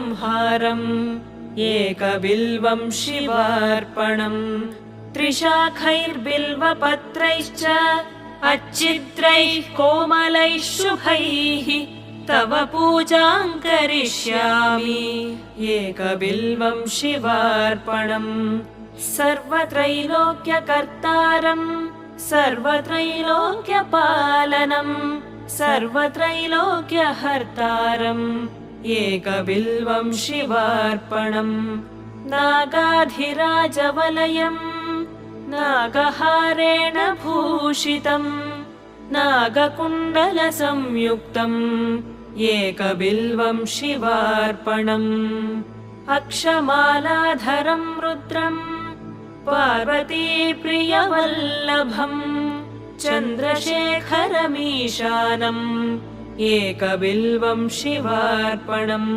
संहारम् एकबिल्वम् शिवार्पणम् त्रिशाखैर्बिल्वपत्रैश्च अच्छिद्रैः कोमलैः शुभैः तव पूजाम् करिष्यामि। एकबिल्वम् शिवार्पणम् सर्वत्रैलोक्यकर्तारम् सर्वत्रैलोक्यपालनम् सर्वत्रैलोक्यहर्तारम् एकबिल्वम् शिवार्पणम् नागाधिराजवलयम् नागहारेण भूषितम् नागकुण्डलसंयुक्तम् एकबिल्वम् शिवार्पणम् अक्षमालाधरम् रुद्रम् पार्वतीप्रियवल्लभम् चन्द्रशेखरमीशानम् एकबिल्वम् शिवार्पणम्